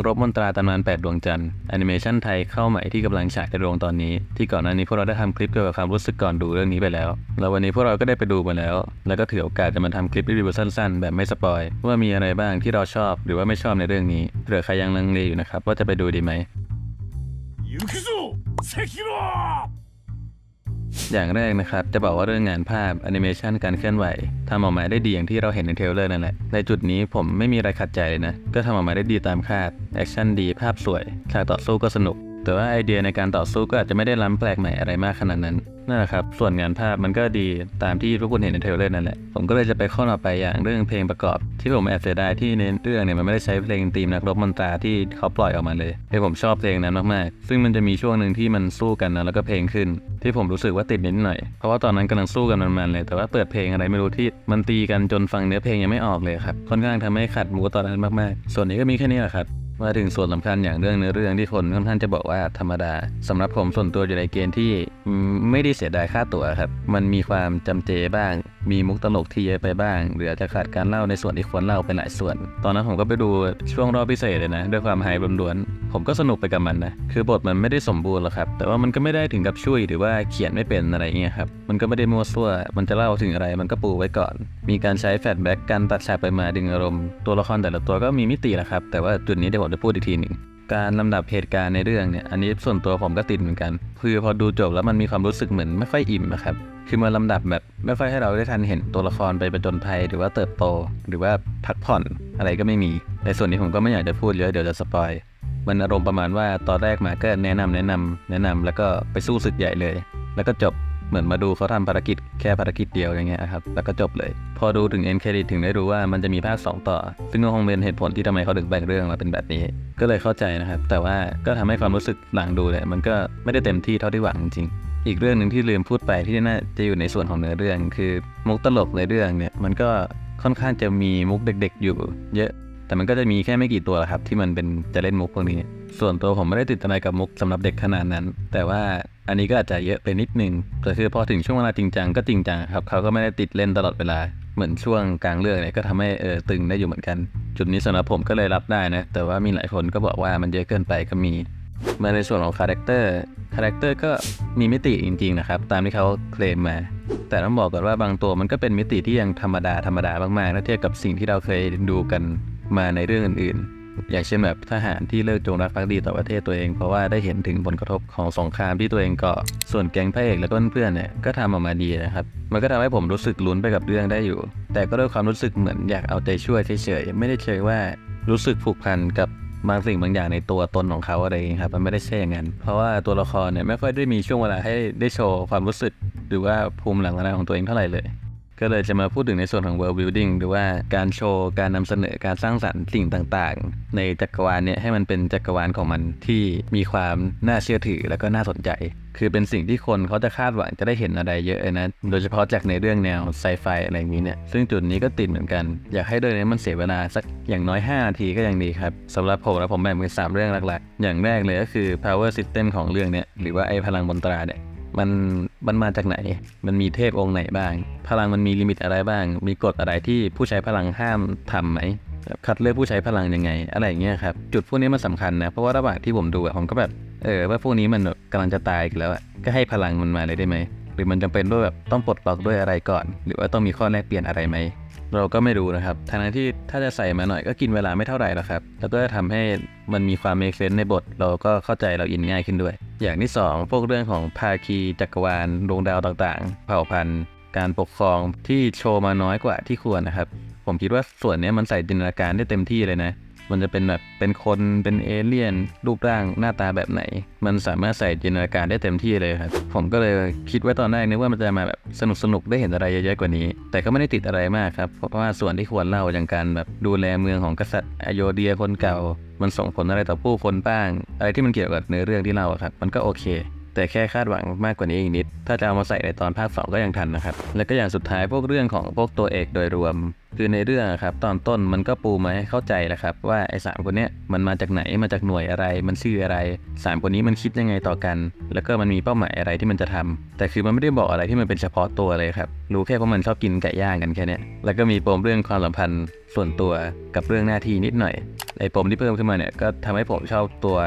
ักรบมนตราตำนาน 8 ดวงจันทร์แอนิเมชันไทยเข้าใหม่ที่กำลังฉายในโรงตอนนี้ ที่ก่อนหน้านี้พวกเราได้ทำคลิปเกี่ยวกับความรู้สึกก่อนดูเรื่องนี้ไปแล้ว แล้ววันนี้พวกเราก็ได้ไปดูมาแล้ว แล้วก็ถือโอกาสจะมาทำคลิปรีวิวสั้นๆ แบบไม่สปอยว่ามีอะไรบ้างที่เราชอบหรือว่าไม่ชอบในเรื่องนี้เผื่อใครยังลังเลอยู่นะครับว่าจะไปดูดีไหม อย่างแรกนะครับ จะบอกว่าเรื่องงานภาพแอนิเมชันการเคลื่อนไหวทำออกมาได้ดีอย่างที่เราเห็นในเทเลอร์นั่นแหละ ในจุดนี้ผมไม่มีอะไรขัดใจเลยนะ ก็ทำออกมาได้ดีตามคาด แอคชั่นดีภาพสวย ฉากต่อสู้ก็สนุก แต่ว่าไอเดียในการต่อสู้ก็อาจจะไม่ได้ล้ำแปลกใหม่อะไรมากขนาดนั้นนั่นแหละครับ ส่วนงานภาพมันก็ดีตามที่ทุกคนเห็นในเทรลเลอร์นั่นแหละ ผมก็เลยจะไปข้อต่อไปอย่างเรื่องเพลงประกอบ ที่ผมแอบเสียดายที่ในเรื่องเนี่ยมันไม่ได้ใช้เพลงธีมนักรบมนตราที่เขาปล่อยออกมาเลยเฮ้ผมชอบเพลงนั้นมากๆ ซึ่งมันจะมีช่วงหนึ่งที่มันสู้กันนะแล้วก็เพลงขึ้น ที่ผมรู้สึกว่าติดนิดหน่อย เพราะว่าตอนนั้นกำลังสู้กันมันๆเลย แต่ว่าเปิดเพลงอะไรไม่รู้ที่มันตีกันจนฟังเนื้อเพลงยังไม่ออกเลยครับ ค่อนข้างทำให้ขัดมูตอนนั้นมากๆ ส่วนนี้ก็มีแค่นี้แหละครับ มาถึงส่วนสำคัญอย่างเรื่องเนื้อเรื่องที่คนค่อนข้างจะบอกว่าธรรมดาสำหรับผมส่วนตัวอยู่ในเกณฑ์ที่ไม่ได้เสียดายค่าตั๋วครับ มันมีความจำเจบ้างมีมุกตลกที่เยอะไปบ้าง หรืออาจจะขาดการเล่าในส่วนที่ควรเล่าไปหลายส่วน ตอนนั้นผมก็ไปดูช่วงรอบพิเศษเลยนะ ด้วยความไฮล้วน ผมก็สนุกไปกับมันนะ คือบทมันไม่ได้สมบูรณ์หรอกครับ แต่ว่ามันก็ไม่ได้ถึงกับช่วยหรือว่าเขียนไม่เป็นอะไรเงี้ยครับ มันก็ไม่ได้มั่วซั่ว มันจะเล่าถึงอะไรมันก็ปูไว้ก่อน มีการใช้แฟลชแบ็กการตัดฉากไปมาดึงอารมณ์ ตัวละครแต่ละตัวก็มีมิติแหละครับ แต่ว่าจุดนี้เดี๋ยวผมจะพูดอีกทีหนึ่ง การลำดับเหตุการณ์ในเรื่องเนี่ย อันนี้ส่วนตัวผมก็ติดเหมือนกัน คือพอดูจบแล้วมันมีความรู้สึกเหมือนไม่ค่อยอิ่มนะครับ คือมันลำดับแบบไม่ค่อยให้เราได้ทันเห็นตัวละครไปประจนภัย หรือว่าเติบโต หรือว่าพักผ่อนอะไรก็ไม่มี ในส่วนนี้ผมก็ไม่อยากจะพูดเยอะเดี๋ยวจะสปอยมันอารมณ์ประมาณว่าตอนแรกมาก็แนะนำแนะนำแนะนำแล้วก็ไปสู้ศึกใหญ่เลย แล้วก็จบ เหมือนมาดูเขาทำภารกิจแค่ภารกิจเดียวอย่างเงี้ยครับ แล้วก็จบเลย พอดูถึงเอ็นเครดิตถึงได้รู้ว่ามันจะมีภาค2ต่อ ซึ่งก็คงเป็นเหตุผลที่ทำไมเขาถึงแบ่งเรื่องมาเป็นแบบนี้ ก็เลยเข้าใจนะครับ แต่ว่าก็ทำให้ความรู้สึกหลังดูเนี่ยมันก็ไม่ได้เต็มที่เท่าที่หวังจริงอีกเรื่องหนึ่งที่ลืมพูดไปที่น่าจะอยู่ในส่วนของเนื้อเรื่อง คือมุกตลกในเรื่องเนี่ยมันก็ค่อนข้างจะมีมุกเด็ก ๆ อยู่ เยอะ แต่มันก็จะมีแค่ไม่กี่ตัวละครับ ที่มันเป็นจะเล่นมุกพวกนี้ ส่วนตัวผมไม่ได้ติดอะไรกับมุกสำหรับเด็กขนาดนั้น แต่ว่า อันนี้ก็อาจจะเยอะไปนิดนึงแต่คือพอถึงช่วงเวลาจริงจังก็จริงจังครับเขาก็ไม่ได้ติดเล่นตลอดเวลาเหมือนช่วงกลางเรื่องเนี่ยก็ทำให้เออตึงได้อยู่เหมือนกัน จุดนี้สำหรับผมก็เลยรับได้นะ แต่ว่ามีหลายคนก็บอกว่ามันเยอะเกินไปก็มีมาในส่วนของคาแรคเตอร์คาแรคเตอร์ก็มีมิติจริงๆนะครับ ตามที่เขาเคลมมา แต่ต้องบอกก่อนว่าบางตัวมันก็เป็นมิติที่ยังธรรมดาธรรมดามากๆถ้าเทียบกับสิ่งที่เราเคยดูกันมาในเรื่องอื่นๆ อย่างเช่นแบบทหารที่เลิกจงรักภักดีต่อประเทศตัวเอง เพราะว่าได้เห็นถึงผลกระทบของสงครามที่ตัวเองก่อส่วนแก๊งพระเอกและก็เพื่อนเนี่ยก็ทำออกมาดีนะครับ มันก็ทำให้ผมรู้สึกลุ้นไปกับเรื่องได้อยู่ แต่ก็ด้วยความรู้สึกเหมือนอยากเอาใจช่วยเฉยๆไม่ได้เชยว่ารู้สึกผูกพันกับบางสิ่งบางอย่างในตัวตนของเขาอะไรอย่างนี้ครับมันไม่ได้ใช่อย่างนั้น เพราะว่าตัวละครเนี่ยไม่ค่อยได้มีช่วงเวลาให้ได้โชว์ความรู้สึก หรือว่าภูมิหลังอะไรของตัวเองเท่าไหร่เลย ก็เลยจะมาพูดถึงในส่วนของ world building หรือว่าการโชว์ การนำเสนอ การสร้างสรรค์สิ่งต่างๆ ในจักรวาลเนี่ยให้มันเป็นจักรวาลของมันที่มีความน่าเชื่อถือแล้วก็น่าสนใจ คือเป็นสิ่งที่คนเขาจะคาดหวังจะได้เห็นอะไรเยอะนะ โดยเฉพาะจากในเรื่องแนวไซไฟอะไรอย่างนี้เนี่ย ซึ่งจุดนี้ก็ติดเหมือนกัน อยากให้เรื่องนี้มันเสียเวลาสักอย่างน้อย 5 นาทีก็ยังดีครับสำหรับผมแล้วผมแบ่งเป็นสเรื่องหลักๆ อย่างแรกเลยก็คือ power system ของเรื่องเนี่ยหรือว่าไอ้พลังบนตราเนี่ยมัน มันมาจากไหน มันมีเทพองค์ไหนบ้าง พลังมันมีลิมิตอะไรบ้าง มีกฎอะไรที่ผู้ใช้พลังห้ามทำไหมคัดเลือกผู้ใช้พลังยังไง อะไรอย่างเงี้ยครับ จุดพวกนี้มันสำคัญนะ เพราะว่าระหว่างที่ผมดูอะผมก็แบบ เออ ว่าพวกนี้มันกำลังจะตายกันแล้วอะก็ให้พลังมันมาเลยได้ไหม หรือมันจำเป็นด้วยแบบต้องปลดล็อกด้วยอะไรก่อน หรือว่าต้องมีข้อแลกเปลี่ยนอะไรไหม เราก็ไม่รู้นะครับทางนั้นที่ถ้าจะใส่มาหน่อยก็กินเวลาไม่เท่าไหร่หรอกครับ แล้วก็จะทำให้มันมีความเมคเซนในบท เราก็เข้าใจเราอินง่ายขึ้นด้วย อย่างที่ 2 พวกเรื่องของภาคีจักรวาลดวงดาวต่างๆ เผ่าพันธุ์ การปกครองที่โชว์มาน้อยกว่าที่ควรนะครับ ผมคิดว่าส่วนนี้มันใส่จินตนาการได้เต็มที่เลยนะ มันจะเป็นแบบเป็นคนเป็นเอเลี่ยนรูปร่างหน้าตาแบบไหน มันสามารถใส่จินตนาการได้เต็มที่เลยครับ ผมก็เลยคิดไว้ตอนแรกนึกว่ามันจะมาแบบสนุกสนุกได้เห็นอะไรเยอะๆกว่านี้ แต่ก็ไม่ได้ติดอะไรมากครับ เพราะว่าส่วนที่ควรเล่าอย่างการแบบดูแลเมืองของกษัตริย์อโยเดียคนเก่า มันส่งผลอะไรต่อผู้คนบ้าง อะไรที่มันเกี่ยวกับเนื้อเรื่องที่เล่าครับ มันก็โอเคแต่แค่คาดหวังมากกว่านี้อีกนิด ถ้าจะเอามาใส่ในตอนภาค 2 ก็ยังทันนะครับ แล้วก็อย่างสุดท้ายพวกเรื่องของพวกตัวเอกโดยรวม คือในเรื่องครับตอนต้นมันก็ปูมาให้เข้าใจแล้วครับ ว่าไอ้สามคนเนี้ยมันมาจากไหนมาจากหน่วยอะไร มันชื่ออะไรสามคนนี้มันคิดยังไงต่อกัน แล้วก็มันมีเป้าหมายอะไรที่มันจะทำแต่คือมันไม่ได้บอกอะไรที่มันเป็นเฉพาะตัวเลยครับรู้แค่ว่ามันชอบกินไก่ย่างกันแค่นี้แล้วก็มีปมเรื่องความสัมพันธ์ส่วนตัวกับเรื่องหน้าที่นิดหน่อยไอ้ปมที่เพิ่มขึ้นมาเนี่ยก็ทำให้ผมชอบตัว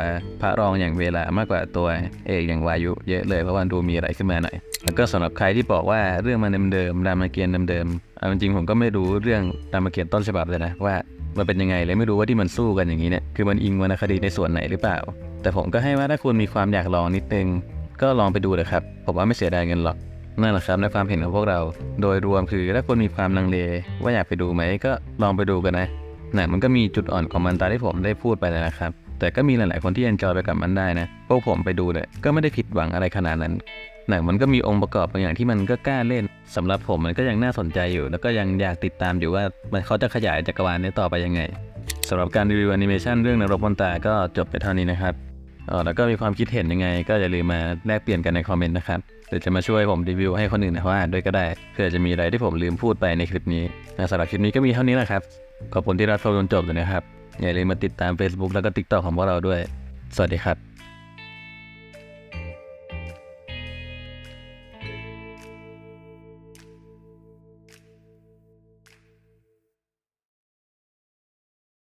พระรองอย่างเวลามากกว่าตัวเอกอย่างวายุเยอะเลยเพราะว่าดูมีอะไรขึ้นมาหน่อยแล้วก็สำหรับใครที่บอกว่าเรื่องมันเดิมๆรามเกียรติ์เดิมๆเอาจริงผมก็ไม่รู้เรื่องรามเกียรติ์ต้นฉบับเลยนะว่ามันเป็นยังไงเลยไม่รู้ว่าที่มันสู้กันอย่างนี้เนี่ยคือมันอิงวรรณคดีในส่วนไหนหรือเปล่า แต่ผมก็ให้ว่าถ้าคุณมีความอยากลองนิดนึง ก็ลองไปดูเลยครับ ผมว่าไม่เสียดายเงินหรอกนั่นแหละครับในความเห็นของพวกเรา โดยรวมคือถ้าคุณมีความลังเล ว่าอยากไปดูไหมก็ลองไปดูกันนะหนังมันก็มีจุดอ่อนของมันตาที่ผมได้พูดไปแล้วนะครับ แต่ก็มีหลาย ๆ คนที่เอนจอยไปกับมันได้นะพวกผมไปดูเนี่ยก็ไม่ได้ผิดหวังอะไรขนาดนั้น หนังมันก็มีองค์ประกอบบางอย่างที่มันก็กล้าเล่นสำหรับผมมันก็ยังน่าสนใจอยู่ แล้วก็ยังอยากติดตามอยู่ว่ามันเขาจะขยายจักรวาลนี้ต่อไปยังไงสำหรับการรีวิวแอนิเมชันเรื่องนรกบนตาก็จบไปเท่านี้นะครับเออแล้วก็มีความคิดเห็นยังไง ก็อย่าลืมมาแลกเปลี่ยนกันในคอมเมนต์นะครับหรือจะมาช่วยผมรีวิวให้คนอื่นเขาอ่านด้วยก็ได้เผื่อจะมีอะไรที่ผมลืมพูดไปในคลิปนี้นะสำหรับคลิปนี้ก็มีเท่านี้แหละครับขอบคุณที่รับชมจนจบเลยนะครับอย่าลืมมาติดตาม Facebook แล้วก็ TikTok ของพวกเราด้วย สวัสดีครับ